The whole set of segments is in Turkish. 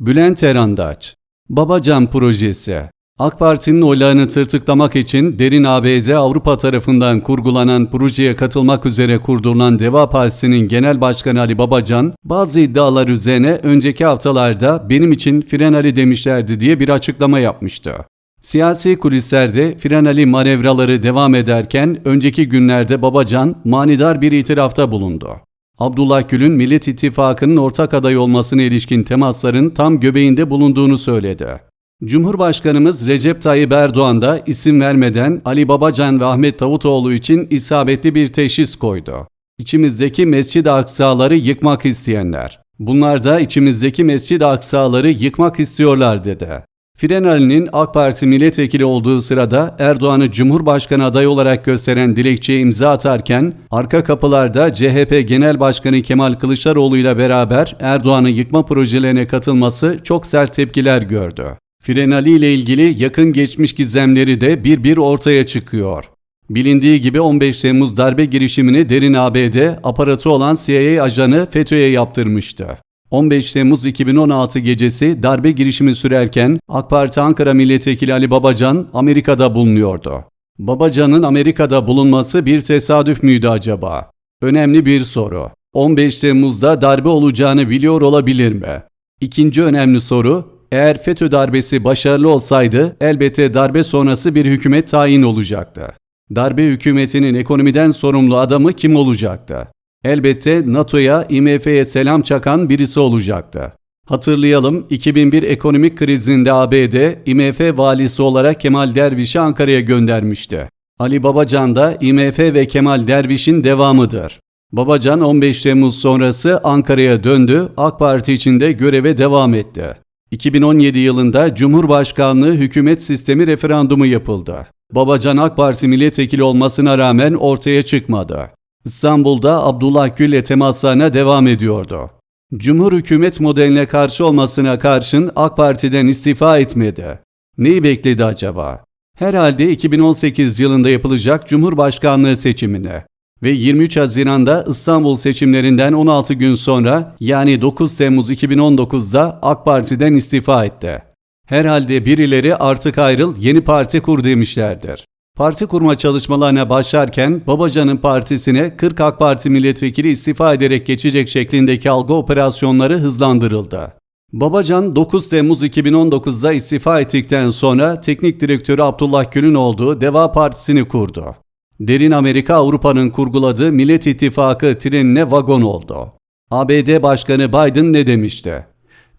Bülent Erandaç Babacan Projesi AK Parti'nin oylarını tırtıklamak için Derin ABZ Avrupa tarafından kurgulanan projeye katılmak üzere kurdurulan Deva Partisi'nin Genel Başkanı Ali Babacan, bazı iddialar üzerine önceki haftalarda benim için Fren Ali demişlerdi diye bir açıklama yapmıştı. Siyasi kulislerde Fren Ali manevraları devam ederken önceki günlerde Babacan manidar bir itirafta bulundu. Abdullah Gül'ün Millet İttifakı'nın ortak aday olmasına ilişkin temasların tam göbeğinde bulunduğunu söyledi. Cumhurbaşkanımız Recep Tayyip Erdoğan da isim vermeden Ali Babacan ve Ahmet Davutoğlu için isabetli bir teşhis koydu. İçimizdeki mescid-i aksaları yıkmak isteyenler. Bunlar da içimizdeki mescid-i aksaları yıkmak istiyorlar dedi. Fren Ali'nin AK Parti milletvekili olduğu sırada Erdoğan'ı Cumhurbaşkanı adayı olarak gösteren dilekçeye imza atarken arka kapılarda CHP Genel Başkanı Kemal Kılıçdaroğlu ile beraber Erdoğan'ı yıkma projelerine katılması çok sert tepkiler gördü. Fren Ali ile ilgili yakın geçmiş gizemleri de bir bir ortaya çıkıyor. Bilindiği gibi 15 Temmuz darbe girişimini derin ABD aparatı olan CIA ajanı FETÖ'ye yaptırmıştı. 15 Temmuz 2016 gecesi darbe girişimi sürerken AK Parti Ankara Milletvekili Ali Babacan Amerika'da bulunuyordu. Babacan'ın Amerika'da bulunması bir tesadüf müydü acaba? Önemli bir soru. 15 Temmuz'da darbe olacağını biliyor olabilir mi? İkinci önemli soru, eğer FETÖ darbesi başarılı olsaydı elbette darbe sonrası bir hükümet tayin olacaktı. Darbe hükümetinin ekonomiden sorumlu adamı kim olacaktı? Elbette NATO'ya, IMF'ye selam çakan birisi olacaktı. Hatırlayalım 2001 ekonomik krizinde ABD, IMF valisi olarak Kemal Derviş'i Ankara'ya göndermişti. Ali Babacan da IMF ve Kemal Derviş'in devamıdır. Babacan 15 Temmuz sonrası Ankara'ya döndü, AK Parti içinde göreve devam etti. 2017 yılında Cumhurbaşkanlığı hükümet sistemi referandumu yapıldı. Babacan AK Parti milletvekili olmasına rağmen ortaya çıkmadı. İstanbul'da Abdullah Gül'le temaslarına devam ediyordu. Cumhur hükümet modeline karşı olmasına karşın AK Parti'den istifa etmedi. Neyi bekledi acaba? Herhalde 2018 yılında yapılacak Cumhurbaşkanlığı seçimini ve 23 Haziran'da İstanbul seçimlerinden 16 gün sonra yani 9 Temmuz 2019'da AK Parti'den istifa etti. Herhalde birileri artık ayrıl yeni parti kur demişlerdir. Parti kurma çalışmalarına başlarken Babacan'ın partisine 40 AK Parti milletvekili istifa ederek geçecek şeklindeki algı operasyonları hızlandırıldı. Babacan 9 Temmuz 2019'da istifa ettikten sonra teknik direktörü Abdullah Gül'ün olduğu Deva Partisi'ni kurdu. Derin Amerika Avrupa'nın kurguladığı Millet İttifakı trenine vagon oldu. ABD Başkanı Biden ne demişti?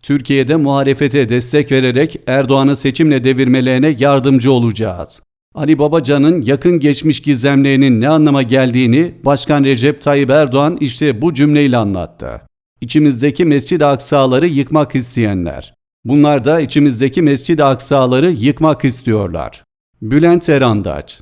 Türkiye'de muhalefete destek vererek Erdoğan'ı seçimle devirmelerine yardımcı olacağız. Ali Babacan'ın yakın geçmiş gizemlerinin ne anlama geldiğini Başkan Recep Tayyip Erdoğan işte bu cümleyle anlattı. İçimizdeki Mescid-i Aksaları yıkmak isteyenler. Bunlar da içimizdeki Mescid-i Aksaları yıkmak istiyorlar. Bülent Erandaç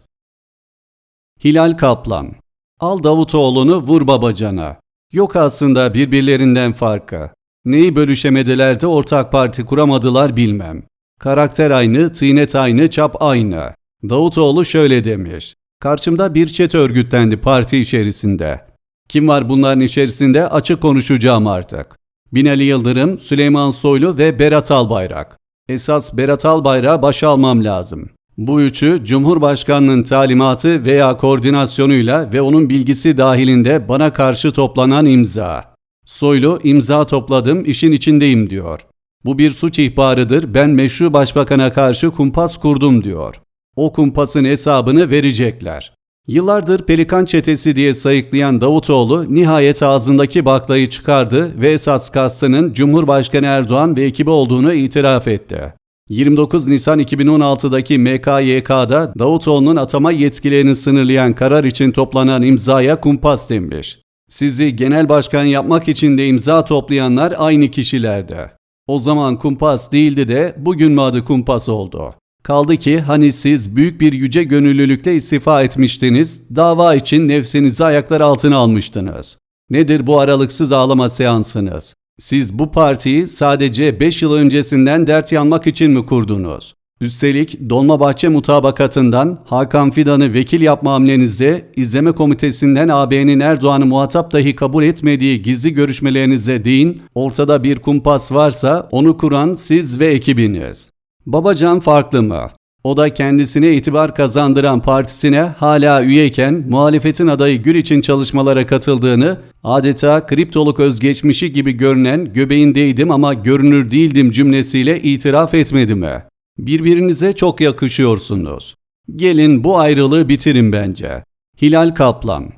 Hilal Kaplan Al Davutoğlu'nu vur Babacan'a. Yok aslında birbirlerinden farkı. Neyi bölüşemediler de ortak parti kuramadılar bilmem. Karakter aynı, tıynet aynı, çap aynı. Davutoğlu şöyle demiş. Karşımda bir çete örgütlendi parti içerisinde. Kim var bunların içerisinde açık konuşacağım artık. Binali Yıldırım, Süleyman Soylu ve Berat Albayrak. Esas Berat Albayrak'a baş almam lazım. Bu üçü Cumhurbaşkanının talimatı veya koordinasyonuyla ve onun bilgisi dahilinde bana karşı toplanan imza. Soylu imza topladım işin içindeyim diyor. Bu bir suç ihbarıdır ben meşru başbakana karşı kumpas kurdum diyor. O kumpasın hesabını verecekler. Yıllardır Pelikan çetesi diye sayıklayan Davutoğlu nihayet ağzındaki baklayı çıkardı ve esas kastının Cumhurbaşkanı Erdoğan ve ekibi olduğunu itiraf etti. 29 Nisan 2016'daki MKYK'da Davutoğlu'nun atama yetkilerini sınırlayan karar için toplanan imzaya kumpas denmiş. Sizi genel başkan yapmak için de imza toplayanlar aynı kişilerdi. O zaman kumpas değildi de bugün mü adı kumpas oldu? Kaldı ki hani siz büyük bir yüce gönüllülükle istifa etmiştiniz, dava için nefsinizi ayaklar altına almıştınız. Nedir bu aralıksız ağlama seansınız? Siz bu partiyi sadece 5 yıl öncesinden dert yanmak için mi kurdunuz? Üstelik Dolmabahçe mutabakatından Hakan Fidan'ı vekil yapma hamlenizde izleme komitesinden AB'nin Erdoğan'ı muhatap dahi kabul etmediği gizli görüşmelerinize değin, ortada bir kumpas varsa onu kuran siz ve ekibiniz. Babacan farklı mı? O da kendisine itibar kazandıran partisine hala üyeyken muhalefetin adayı Gül için çalışmalara katıldığını, adeta kriptoluk özgeçmişi gibi görünen göbeğindeydim ama görünür değildim cümlesiyle itiraf etmedi mi? Birbirinize çok yakışıyorsunuz. Gelin bu ayrılığı bitirin bence. Hilal Kaplan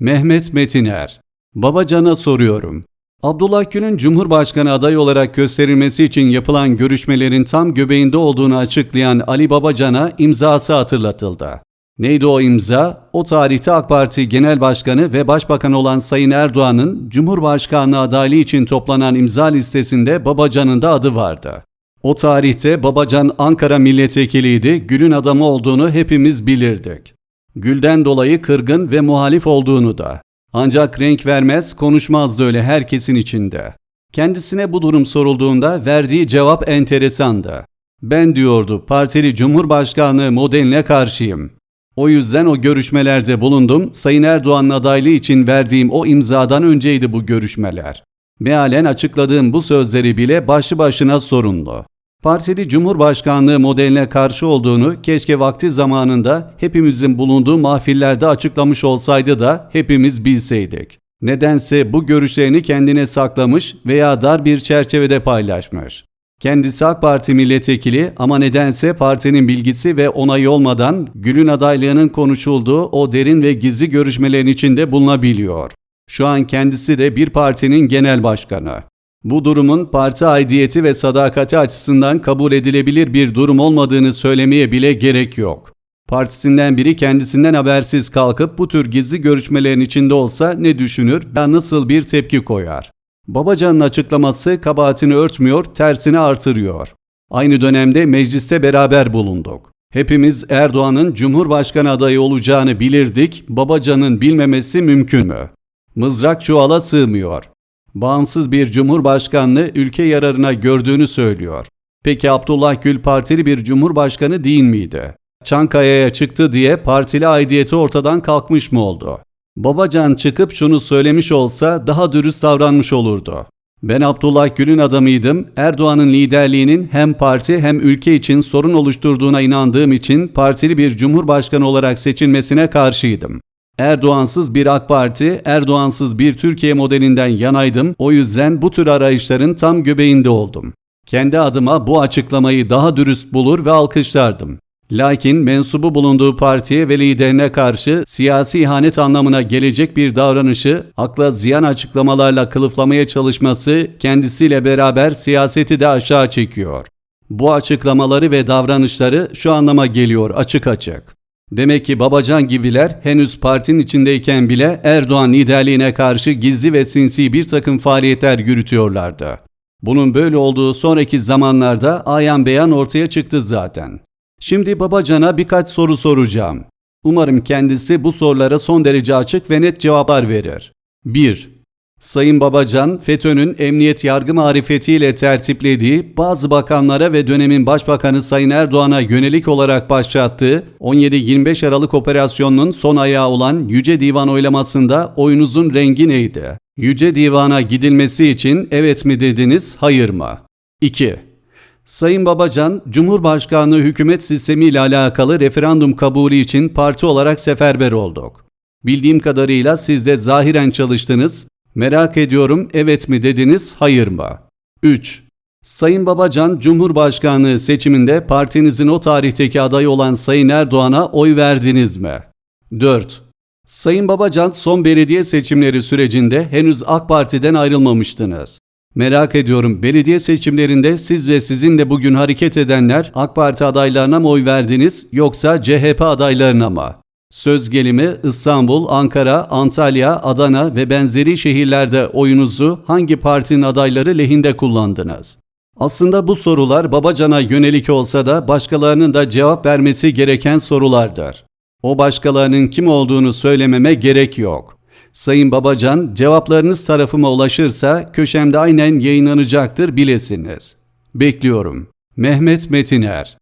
Mehmet Metiner Babacan'a soruyorum. Abdullah Gül'ün Cumhurbaşkanı adayı olarak gösterilmesi için yapılan görüşmelerin tam göbeğinde olduğunu açıklayan Ali Babacan'a imzası hatırlatıldı. Neydi o imza? O tarihte AK Parti Genel Başkanı ve Başbakan olan Sayın Erdoğan'ın Cumhurbaşkanlığı adaylığı için toplanan imza listesinde Babacan'ın da adı vardı. O tarihte Babacan Ankara milletvekiliydi, Gül'ün adamı olduğunu hepimiz bilirdik. Gül'den dolayı kırgın ve muhalif olduğunu da. Ancak renk vermez, konuşmazdı öyle herkesin içinde. Kendisine bu durum sorulduğunda verdiği cevap enteresandı. Ben diyordu partili cumhurbaşkanlığı modeline karşıyım. O yüzden o görüşmelerde bulundum. Sayın Erdoğan'ın adaylığı için verdiğim o imzadan önceydi bu görüşmeler. Mealen açıkladığım bu sözleri bile başlı başına sorunlu. Partili Cumhurbaşkanlığı modeline karşı olduğunu keşke vakti zamanında hepimizin bulunduğu mahfillerde açıklamış olsaydı da hepimiz bilseydik. Nedense bu görüşlerini kendine saklamış veya dar bir çerçevede paylaşmış. Kendisi AK Parti milletvekili ama nedense partinin bilgisi ve onayı olmadan Gül'ün adaylığının konuşulduğu o derin ve gizli görüşmelerin içinde bulunabiliyor. Şu an kendisi de bir partinin genel başkanı. Bu durumun parti aidiyeti ve sadakati açısından kabul edilebilir bir durum olmadığını söylemeye bile gerek yok. Partisinden biri kendisinden habersiz kalkıp bu tür gizli görüşmelerin içinde olsa ne düşünür ve nasıl bir tepki koyar? Babacan'ın açıklaması kabahatini örtmüyor, tersini artırıyor. Aynı dönemde mecliste beraber bulunduk. Hepimiz Erdoğan'ın Cumhurbaşkanı adayı olacağını bilirdik, Babacan'ın bilmemesi mümkün mü? Mızrak çuvala sığmıyor. Bağımsız bir cumhurbaşkanlığı ülke yararına gördüğünü söylüyor. Peki Abdullah Gül partili bir cumhurbaşkanı değil miydi? Çankaya'ya çıktı diye partili aidiyeti ortadan kalkmış mı oldu? Babacan çıkıp şunu söylemiş olsa daha dürüst davranmış olurdu. Ben Abdullah Gül'ün adamıydım. Erdoğan'ın liderliğinin hem parti hem ülke için sorun oluşturduğuna inandığım için partili bir cumhurbaşkanı olarak seçilmesine karşıydım. Erdoğansız bir AK Parti, Erdoğansız bir Türkiye modelinden yanaydım. O yüzden bu tür arayışların tam göbeğinde oldum. Kendi adıma bu açıklamayı daha dürüst bulur ve alkışlardım. Lakin mensubu bulunduğu partiye ve liderine karşı siyasi ihanet anlamına gelecek bir davranışı akla ziyan açıklamalarla kılıflamaya çalışması kendisiyle beraber siyaseti de aşağı çekiyor. Bu açıklamaları ve davranışları şu anlama geliyor açık açık. Demek ki Babacan gibiler henüz partinin içindeyken bile Erdoğan liderliğine karşı gizli ve sinsi bir takım faaliyetler yürütüyorlardı. Bunun böyle olduğu sonraki zamanlarda ayan beyan ortaya çıktı zaten. Şimdi Babacan'a birkaç soru soracağım. Umarım kendisi bu sorulara son derece açık ve net cevaplar verir. 1. Sayın Babacan, FETÖ'nün emniyet yargı marifetiyle tertiplediği bazı bakanlara ve dönemin başbakanı Sayın Erdoğan'a yönelik olarak başlattığı 17-25 Aralık operasyonunun son ayağı olan Yüce Divan oylamasında oyunuzun rengi neydi? Yüce Divan'a gidilmesi için evet mi dediniz, hayır mı? 2. Sayın Babacan, Cumhurbaşkanlığı hükümet sistemi ile alakalı referandum kabulü için parti olarak seferber olduk. Bildiğim kadarıyla siz de zahiren çalıştınız, Merak ediyorum evet mi dediniz hayır mı? 3. Sayın Babacan Cumhurbaşkanlığı seçiminde partinizin o tarihteki adayı olan Sayın Erdoğan'a oy verdiniz mi? 4. Sayın Babacan son belediye seçimleri sürecinde henüz AK Parti'den ayrılmamıştınız. Merak ediyorum belediye seçimlerinde siz ve sizinle bugün hareket edenler AK Parti adaylarına mı oy verdiniz yoksa CHP adaylarına mı? Söz gelimi İstanbul, Ankara, Antalya, Adana ve benzeri şehirlerde oyunuzu hangi partinin adayları lehinde kullandınız? Aslında bu sorular Babacan'a yönelik olsa da başkalarının da cevap vermesi gereken sorulardır. O başkalarının kim olduğunu söylememe gerek yok. Sayın Babacan, cevaplarınız tarafıma ulaşırsa köşemde aynen yayınlanacaktır bilesiniz. Bekliyorum. Mehmet Metiner